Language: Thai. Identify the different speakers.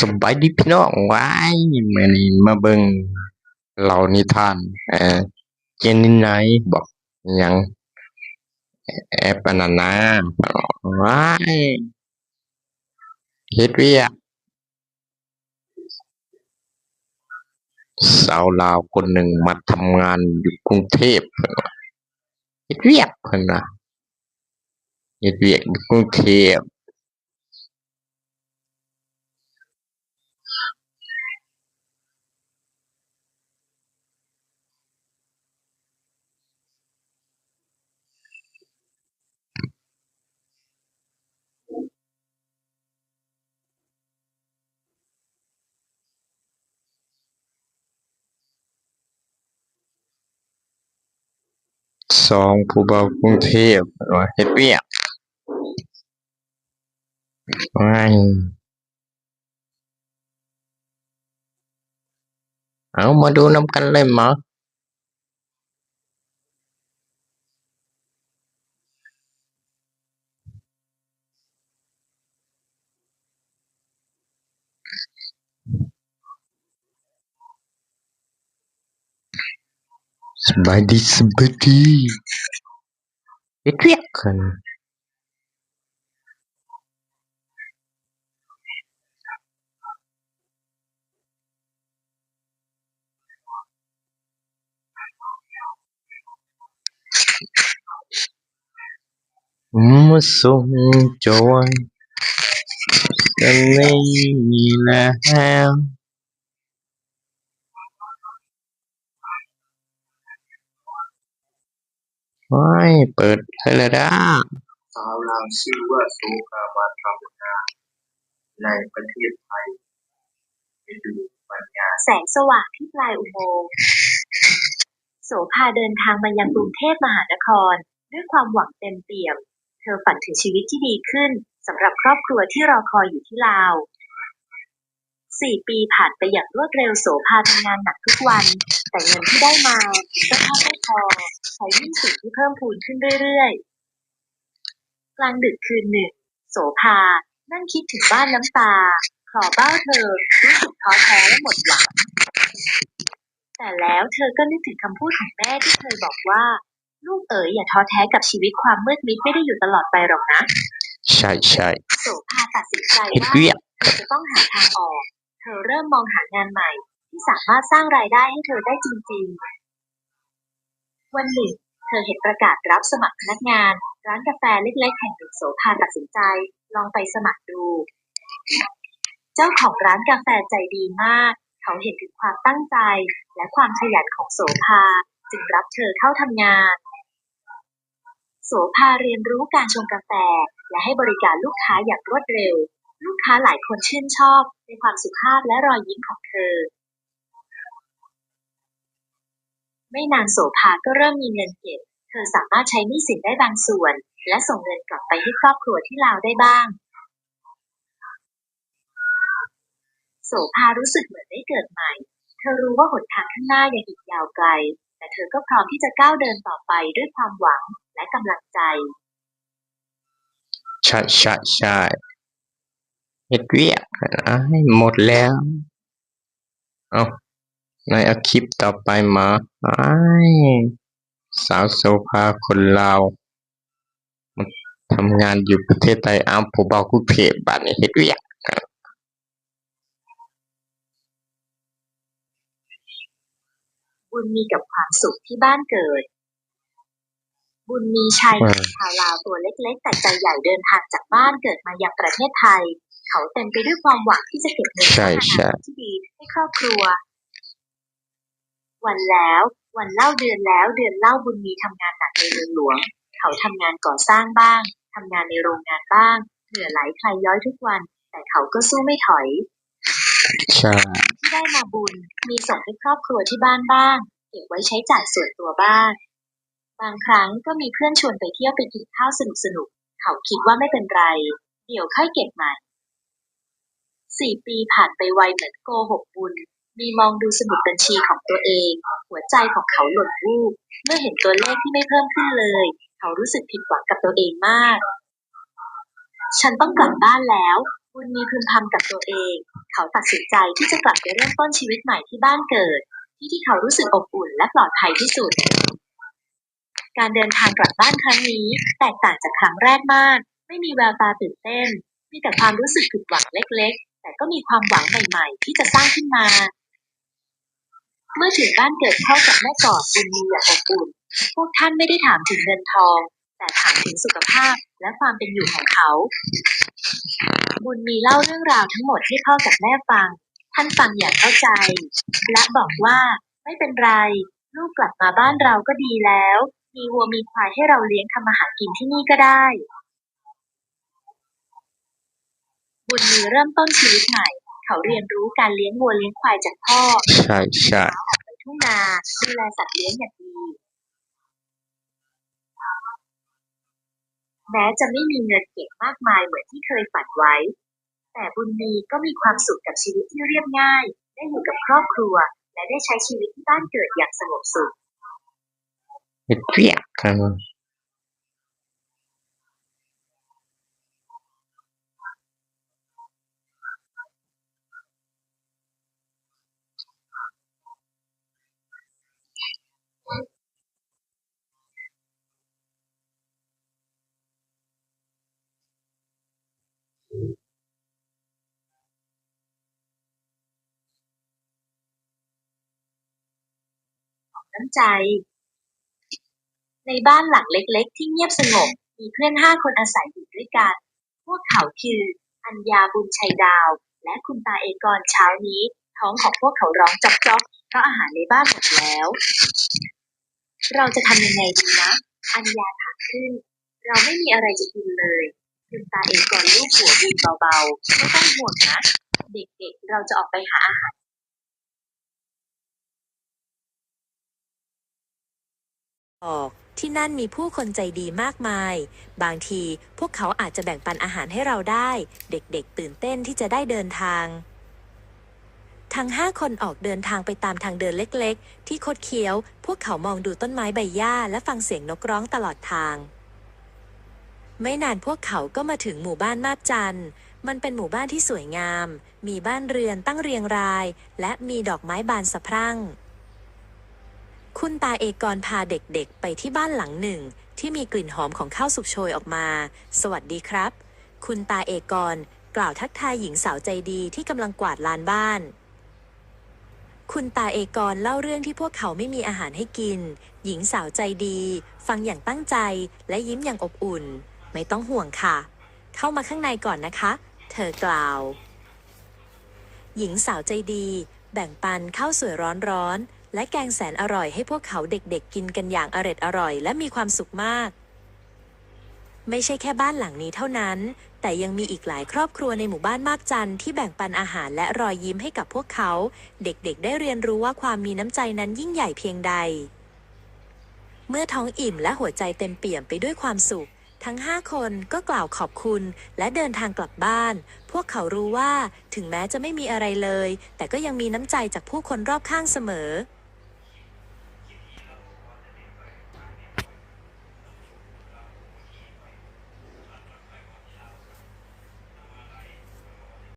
Speaker 1: สบายดีพี่น้องว้ายมื้อนี้มาเบิงเล่านิทานเออเจมินายบอกอยังแอปอันนั้นนะว้ายเฮ็ดเวียสาวลาวคนหนึ่งมาทำงานอยู่กรุงเทพเฮ็ดเวียกเพิ่นว่าเฮ็ดเวียกอยู่กรุงเทพ สองผู้เบากรุงเทพเพิ่นว่าเฮ็ดเวียกว้ายเอามาดูน้ำกันเลยหมอ สบายดีสบายดีเฮ็ดเวียกเพิ่นมาส่ง จอยกันนี้แว้ายเปิดให้แล้วด้า
Speaker 2: สาวลาวชื่อว่าโสภามาทำงาในประเทศไทยไปดูปัญญา
Speaker 3: แสงสว่างที่ปลายอุโมงค์โสภาเดินทางมายังกรุงเทพมหานคร ด้วยความหวังเต็มเปี่ยม เธอฝันถึงชีวิตที่ดีขึ้นสำหรับครอบครัวที่รอคอยอยู่ที่ลาว สี่ปีผ่านไปอย่างรวดเร็วโสภาทำงานหนักทุกวัน แต่เงินที่ได้มาก็แทบไม่พอใช้หนี้สินที่เพิ่มพูนขึ้นเรื่อยๆ กลางดึกคืนหนึ่งโสภา นั่งคิดถึงบ้านน้ำตาคลอเบ้าเธอรู้สึกท้อแท้และหมดหวัง แต่แล้วเธอก็นึกถึงคำพูดของแม่ที่เคยบอกว่า ลูกเอ๋ยอย่าท้อแท้กับชีวิตความมืดมิดไม่ได้อยู่ตลอดไปหรอกนะ
Speaker 1: ใช่ใช่
Speaker 3: โสภาตัดสินใจ
Speaker 1: เฮ็ด
Speaker 3: ว่า
Speaker 1: เวียก
Speaker 3: เธอจะต้องหาทางออก เธอเริ่มมองหางานใหม่ ที่สามารถสร้างรายได้ให้เธอได้จริง ๆ วันหนึ่งเธอเห็นประกาศรับสมัครพนักงาน ร้านกาแฟเล็กๆแห่งหนึ่งโสภาตัดสินใจ ลองไปสมัครดู เจ้าของร้านกาแฟใจดีมาก เขาเห็นถึงความตั้งใจ และความขยันของโสภาจึงรับเธอเข้าทำงาน โสภาเรียนรู้การชงกาแฟและให้บริการลูกค้าอย่างรวดเร็ว ลูกค้าหลายคนชื่นชอบในความสุภาพและรอยยิ้มของเธอ ไม่นานโสภาก็เริ่มมีเงินเก็บ เธอสามารถใช้หนี้สินได้บางส่วน และส่งเงินกลับไปให้ครอบครัวที่ลาวได้บ้าง โสภารู้สึกเหมือนได้เกิดใหม่ เธอรู้ว่าหนทางข้างหน้ายังอีกยาวไกล แต่เธอก็พร้อมที่จะก้าวเดินต่อไปด้วยความหวังและกำลังใจ
Speaker 1: ใช่ใช่ใช่ เฮ็ดเวียกให้หมดแล้ว เอาในอาคลิปต่อไปมาอ้สาวโซภาคนลาวทำงานอยู่ประเทศไทยอ้าวผู้เบากรุงเทพบ้านนี้เฮ็ดเวียก
Speaker 3: บุญมีกับความสุขที่บ้านเกิด บุญมีชายชาวลาวตัวเล็ก ๆ แต่ใจใหญ่เดินทางจากบ้านเกิดมายังประเทศไทย เขาเต็มไปด้วยความหวังที่จะเก็บเงิน
Speaker 1: ใช่
Speaker 3: สร้างอ
Speaker 1: ใช่
Speaker 3: นาคตที่ดีให้ครอบครัว วันแล้ว วันเล่าเดือนแล้ว เดือนเล่าบุญมีทำงานหนักในเมืองหลวง เขาทำงานก่อสร้างบ้างทำงานในโรงงานบ้างเหนื่อยไหลคลายย้อยทุกวัน แต่เขาก็สู้ไม่ถอย
Speaker 1: ใช่
Speaker 3: ที่ได้มาบุญมีส่งให้ครอบครัวที่บ้านบ้างเก็บไว้ใช้จ่ายส่วนตัวบ้างบางครั้งก็มีเพื่อนชวนไปเที่ยวไปกินข้าวสนุกสนุกๆเขาคิดว่าไม่เป็นไร เดี๋ยวค่อยเก็บใหม่ สี่ปีผ่านไปไวเหมือนโกหกบุญ มีมองดูสมุดบัญชีของตัวเอง หัวใจของเขาหล่นวูบเมื่อเห็นตัวเลขที่ไม่เพิ่มขึ้นเลย เขารู้สึกผิดหวังกับตัวเองมาก ฉันต้องกลับบ้านแล้ว บุญมีพึมพำกับตัวเอง เขาตัดสินใจที่จะกลับไปเริ่มต้นชีวิตใหม่ที่บ้านเกิด ที่ที่เขารู้สึกอบอุ่นและปลอดภัยที่สุดการเดินทางกลับบ้านครั้งนี้ แตกต่างจากครั้งแรกมาก ไม่มีแววตาตื่นเต้น มีแต่ความรู้สึกผิดหวังเล็ก แต่ก็มีความหวังใหม่ ๆ ที่จะสร้างขึ้นมา เมื่อถึงบ้านเกิดพ่อกับแม่กอดบุญมีอย่างอบอุ่นพวกท่านไม่ได้ถามถึงเงินทอง แต่ถามถึงสุขภาพและความเป็นอยู่ของเขา บุญมีเล่าเรื่องราวทั้งหมดให้พ่อกับแม่ฟัง ท่านฟังอย่างเข้าใจ และบอกว่าไม่เป็นไร ลูกกลับมาบ้านเราก็ดีแล้ว มีวัวมีควายให้เราเลี้ยงทำอาหารกินที่นี่ก็ได้ บุญมีเริ่มต้นชีวิตใหม่ เขาเรียนรู้การเลี้ยงวัวเลี้ยงควายจากพ่อ
Speaker 1: ใช่ใช่
Speaker 3: ไปทุ่งนาดูแลสัตว์เลี้ยงอย่างดี แม้จะไม่มีเงินเก็บมากมายเหมือนที่เคยฝันไว้ แต่บุญมีก็มีความสุขกับชีวิตที่เรียบง่าย ได้อยู่กับครอบครัว และได้ใช้ชีวิตที่บ้านเกิดอย่างสงบสุข
Speaker 1: เห็ดเวียกกัน
Speaker 3: น้ำใจ ในบ้านหลังเล็ก ๆ ที่เงียบสงบ มีเพื่อนห้าคนอาศัยอยู่ด้วยกัน พวกเขาคือ อัญญาบุญชัยดาว และคุณตาเอกรเช้านี้ ท้องของพวกเขาร้องจอกจอกเพราะอาหารในบ้านหมดแล้ว เราจะทำยังไงดีนะ อัญญาถามขึ้น เราไม่มีอะไรจะกินเลยคุณตาเอกรลูบหัวบุญเบาๆ ไม่ต้องห่วงนะ เด็กๆ เราจะออกไปหาอาหาร
Speaker 4: ออกที่นั่นมีผู้คนใจดีมากมาย บางทีพวกเขาอาจจะแบ่งปันอาหารให้เราได้ เด็กๆ ตื่นเต้นที่จะได้เดินทาง ทั้งห้าคนออกเดินทางไปตามทางเดินเล็กๆ ที่คดเคี้ยว พวกเขามองดูต้นไม้ใบหญ้าและฟังเสียงนกร้องตลอดทาง ไม่นานพวกเขาก็มาถึงหมู่บ้านมาบจันมันเป็นหมู่บ้านที่สวยงาม มีบ้านเรือนตั้งเรียงราย และมีดอกไม้บานสะพรั่ง คุณตาเอกรพาเด็กๆ ไปที่บ้านหลังหนึ่ง ที่มีกลิ่นหอมของข้าวสุกโชยออกมา สวัสดีครับ คุณตาเอกรกล่าวทักทายหญิงสาวใจดีที่กำลังกวาดลานบ้าน คุณตาเอกรเล่าเรื่องที่พวกเขาไม่มีอาหารให้กิน หญิงสาวใจดี ฟังอย่างตั้งใจและยิ้มอย่างอบอุ่น ไม่ต้องห่วงค่ะ เข้ามาข้างในก่อนนะคะ เธอกล่าว หญิงสาวใจดี แบ่งปันข้าวสวยร้อนๆ และแกงแสนอร่อยให้พวกเขาเด็กๆกินกันอย่างอร็ดอร่อยและมีความสุขมาก ไม่ใช่แค่บ้านหลังนี้เท่านั้น แต่ยังมีอีกหลายครอบครัวในหมู่บ้านมากจันที่แบ่งปันอาหารและรอยยิ้มให้กับพวกเขา เด็กๆ ได้เรียนรู้ว่าความมีน้ำใจนั้นยิ่งใหญ่เพียงใด เมื่อท้องอิ่มและหัวใจเต็มเปี่ยมไปด้วยความสุขทั้งห้าคนก็กล่าวขอบคุณและเดินทางกลับบ้าน พวกเขารู้ว่าถึงแม้จะไม่มีอะไรเลย แต่ก็ยังมีน้ำใจจากผู้คนรอบข้างเสมอ